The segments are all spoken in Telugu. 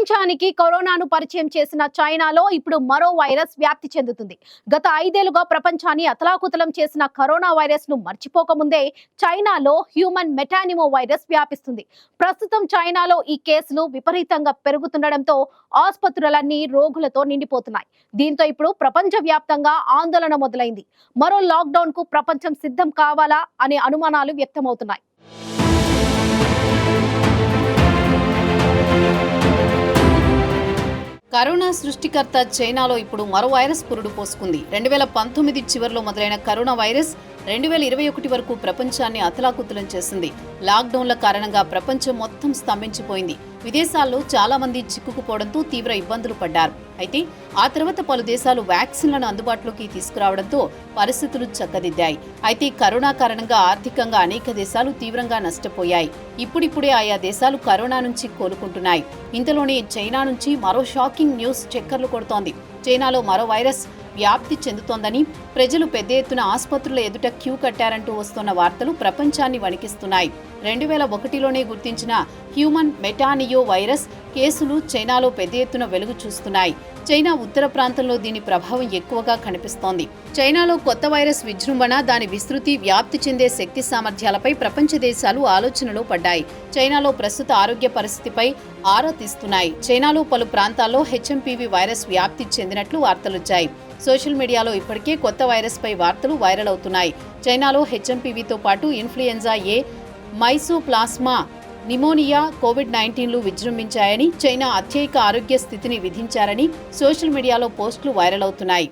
ప్రపంచానికి కరోనాను పరిచయం చేసిన చైనాలో ఇప్పుడు మరో వైరస్ వ్యాప్తి చెందుతుంది. గత ఐదేళ్ళుగా ప్రపంచాన్ని అతలాకుతలం చేసిన కరోనా వైరస్ను మర్చిపోకముందే చైనాలో హ్యూమన్ మెటానిమో వైరస్ వ్యాపిస్తుంది. ప్రస్తుతం చైనాలో ఈ కేసులు విపరీతంగా పెరుగుతుండటంతో ఆసుపత్రులన్నీ రోగులతో నిండిపోతున్నాయి. దీంతో ఇప్పుడు ప్రపంచ వ్యాప్తంగా ఆందోళన మొదలైంది. మరో లాక్డౌన్కు ప్రపంచం సిద్ధం కావాలా అనే అనుమానాలు వ్యక్తమవుతున్నాయి. కరోనా సృష్టికర్త చైనాలో ఇప్పుడు మరో వైరస్ పురుడు పోసుకుంది. రెండు వేల పంతొమ్మిది చివరిలో మొదలైన కరోనా వైరస్ రెండు వేల ఇరవై ఒకటి వరకు ప్రపంచాన్ని అతలాకుతలం చేసింది. లాక్డౌన్ల కారణంగా ప్రపంచం మొత్తం స్తంభించిపోయింది. విదేశాల్లో చాలా మంది చిక్కుకుపోవడంతో తీవ్ర ఇబ్బందులు పడ్డారు. అయితే ఆ తర్వాత పలు దేశాలు వ్యాక్సిన్లను అందుబాటులోకి తీసుకురావడంతో పరిస్థితులు చక్కదిద్దాయి. అయితే కరోనా కారణంగా ఆర్థికంగా అనేక దేశాలు తీవ్రంగా నష్టపోయాయి. ఇప్పుడిప్పుడే ఆయా దేశాలు కరోనా నుంచి కోలుకుంటున్నాయి. ఇంతలోనే చైనా నుంచి మరో షాకింగ్ న్యూస్ చక్కర్లు కొడుతోంది. చైనాలో మరో వైరస్ వ్యాప్తి చెందుతోందని ప్రజలు పెద్ద ఎత్తున ఆసుపత్రుల ఎదుట క్యూ కట్టారంటూ వస్తున్న వార్తలు ప్రపంచాన్ని వణికిస్తున్నాయి. రెండు వేల ఒకటిలోనే గుర్తించిన హ్యూమన్ మెటానియో వైరస్ కేసులు చైనాలో పెద్ద ఎత్తున వెలుగు చూస్తున్నాయి. చైనా ఉత్తర ప్రాంతంలో దీని ప్రభావం ఎక్కువగా కనిపిస్తోంది. చైనాలో కొత్త వైరస్ విజృంభణ దాని విస్తృతి వ్యాప్తి చెందే శక్తి సామర్థ్యాలపై ప్రపంచ దేశాలు ఆలోచనలో పడ్డాయి. చైనాలో ప్రస్తుత ఆరోగ్య పరిస్థితిపై ఆరా తీస్తున్నాయి. చైనాలో పలు ప్రాంతాల్లో హెచ్ఎంపీవీ వైరస్ వ్యాప్తి చెందినట్లు వార్తలొచ్చాయి సోషల్ మీడియాలో ఇప్పటికే కొత్త వైరస్పై వార్తలు వైరల్ అవుతున్నాయి. చైనాలో హెచ్ఎంపీవీతో పాటు influenza A mycoplasma pneumonia covid నైన్టీన్లు విజృంభించాయని చైనా అత్యయిక ఆరోగ్య స్థితిని విధించారని సోషల్ మీడియాలో పోస్టులు వైరల్ అవుతున్నాయి.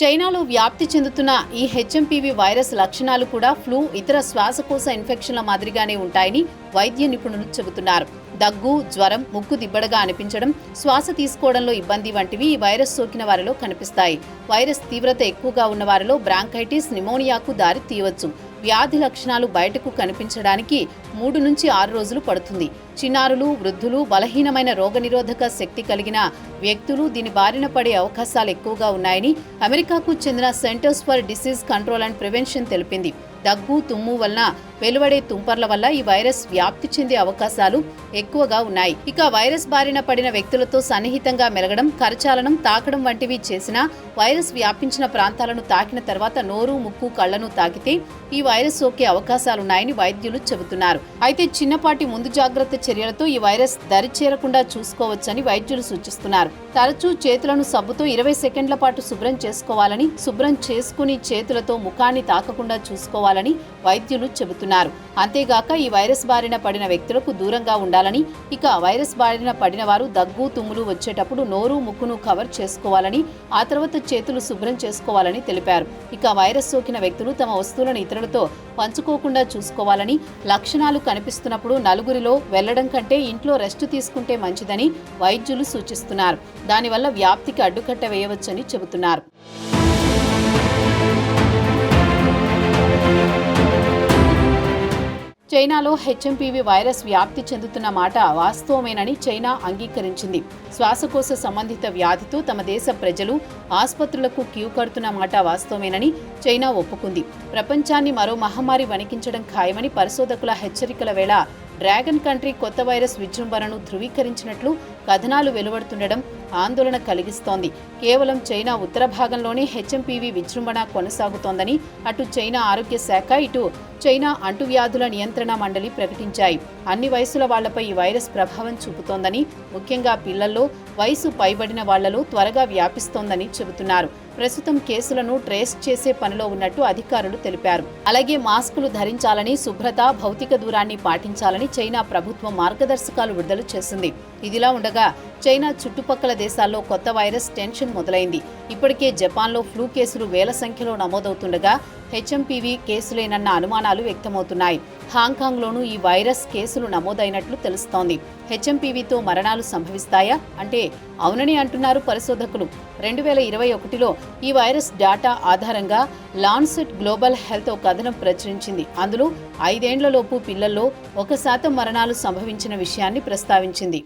చైనాలో వ్యాప్తి చెందుతున్న ఈ హెచ్ఎంపీవీ వైరస్ లక్షణాలు కూడా ఫ్లూ ఇతర శ్వాసకోశ ఇన్ఫెక్షన్ల మాదిరిగానే ఉంటాయని వైద్య నిపుణులు చెబుతున్నారు. దగ్గు జ్వరం ముక్కు దిబ్బడగా అనిపించడం శ్వాస తీసుకోవడంలో ఇబ్బంది వంటివి ఈ వైరస్ సోకిన వారిలో కనిపిస్తాయి. వైరస్ తీవ్రత ఎక్కువగా ఉన్న వారిలో బ్రాంకైటిస్ నిమోనియాకు దారి తీయవచ్చు. వ్యాధి లక్షణాలు బయటకు కనిపించడానికి మూడు నుంచి ఆరు రోజులు పడుతుంది. చిన్నారులు వృద్ధులు బలహీనమైన రోగనిరోధక శక్తి కలిగిన వ్యక్తులు దీని బారిన పడే అవకాశాలు ఎక్కువగా ఉన్నాయని అమెరికాకు చెందిన centers for disease control and prevention తెలిపింది. దగ్గు తుమ్ము వలన వెలువడే తుంపర్ల వల్ల ఈ వైరస్ వ్యాప్తి చెందే అవకాశాలు ఎక్కువగా ఉన్నాయి. ఇక వైరస్ బారిన పడిన వ్యక్తులతో సన్నిహితంగా మెలగడం కరచాలనం తాకడం వంటివి చేసినా వైరస్ వ్యాపించిన ప్రాంతాలను తాకిన తర్వాత నోరు ముక్కు కళ్ళను తాకితే ఈ వైరస్ సోకే అవకాశాలున్నాయని వైద్యులు చెబుతున్నారు. అయితే చిన్నపాటి ముందు జాగ్రత్త చర్యలతో ఈ వైరస్ దరి చేరకుండా చూసుకోవచ్చని వైద్యులు సూచిస్తున్నారు. తరచూ చేతులను సబ్బుతో ఇరవై సెకండ్ల పాటు శుభ్రం చేసుకోవాలని శుభ్రం చేసుకుని చేతులతో ముఖాన్ని తాకకుండా చూసుకోవాలని వైద్యులు చెబుతున్నారు. అంతేగాక ఈ వైరస్ బారిన పడిన వ్యక్తులకు దూరంగా ఉండాలని ఇక వైరస్ బారిన పడిన వారు దగ్గు తుమ్ములు వచ్చేటప్పుడు నోరు ముక్కును కవర్ చేసుకోవాలని ఆ తర్వాత చేతులు శుభ్రం చేసుకోవాలని తెలిపారు. ఇక వైరస్ సోకిన వ్యక్తులు తమ వస్తువులను ఇతరులతో పంచుకోకుండా చూసుకోవాలని లక్షణాలు కనిపిస్తున్నప్పుడు నలుగురిలో వెళ్ళడం కంటే ఇంట్లో రెస్ట్ తీసుకుంటే మంచిదని వైద్యులు సూచిస్తున్నారు. దానివల్ల వ్యాప్తికి అడ్డుకట్ట వేయవచ్చని చెబుతున్నారు. చైనాలో హెచ్ఎంపీవీ వైరస్ వ్యాప్తి చెందుతున్న మాట వాస్తవమేనని చైనా అంగీకరించింది. శ్వాసకోశ సంబంధిత వ్యాధితో తమ దేశ ప్రజలు ఆసుపత్రులకు క్యూ కడుతున్న మాట వాస్తవమేనని చైనా ఒప్పుకుంది. ప్రపంచాన్ని మరో మహమ్మారి వణికించడం ఖాయమని పరిశోధకుల హెచ్చరికల వేళ డ్రాగన్ కంట్రీ కొత్త వైరస్ విజృంభణను ధృవీకరించినట్లు కథనాలు వెలువడుతుండడం ఆందోళన కలిగిస్తోంది. కేవలం చైనా ఉత్తర భాగంలోనే హెచ్ఎంపీవీ విజృంభణ కొనసాగుతోందని అటు చైనా ఆరోగ్య శాఖ ఇటు చైనా అంటువ్యాధుల నియంత్రణ మండలి ప్రకటించాయి. అన్ని వయసుల వాళ్ళపై ఈ వైరస్ ప్రభావం చూపుతోందని ముఖ్యంగా పిల్లల్లో వయసు పైబడిన వాళ్ళలో త్వరగా వ్యాపిస్తోందని చెబుతున్నారు. ప్రస్తుతం కేసులను ట్రేస్ చేసే పనిలో ఉన్నట్టు అధికారులు తెలిపారు. అలాగే మాస్కులు ధరించాలని శుభ్రత భౌతిక దూరాన్ని పాటించాలని చైనా ప్రభుత్వం మార్గదర్శకాలు విడుదల చేసింది. ఇదిలా ఉండగా చైనా చుట్టుపక్కల దేశాల్లో కొత్త వైరస్ టెన్షన్ మొదలైంది. ఇప్పటికే జపాన్లో ఫ్లూ కేసులు వేల సంఖ్యలో నమోదవుతుండగా హెచ్ఎంపీవీ కేసులేనన్న అనుమానాలు వ్యక్తమవుతున్నాయి. హాంకాంగ్లోనూ ఈ వైరస్ కేసులు నమోదైనట్లు తెలుస్తోంది. హెచ్ఎంపీవీతో మరణాలు సంభవిస్తాయా? అంటే అవునని అంటున్నారు పరిశోధకులు. రెండు వేల ఇరవై ఒకటిలో ఈ వైరస్ డాటా ఆధారంగా లాన్సెట్ గ్లోబల్ హెల్త్ ఒక కథనం ప్రచురించింది. అందులో ఐదేండ్లలోపు పిల్లల్లో ఒక శాతం మరణాలు సంభవించిన విషయాన్ని ప్రస్తావించింది.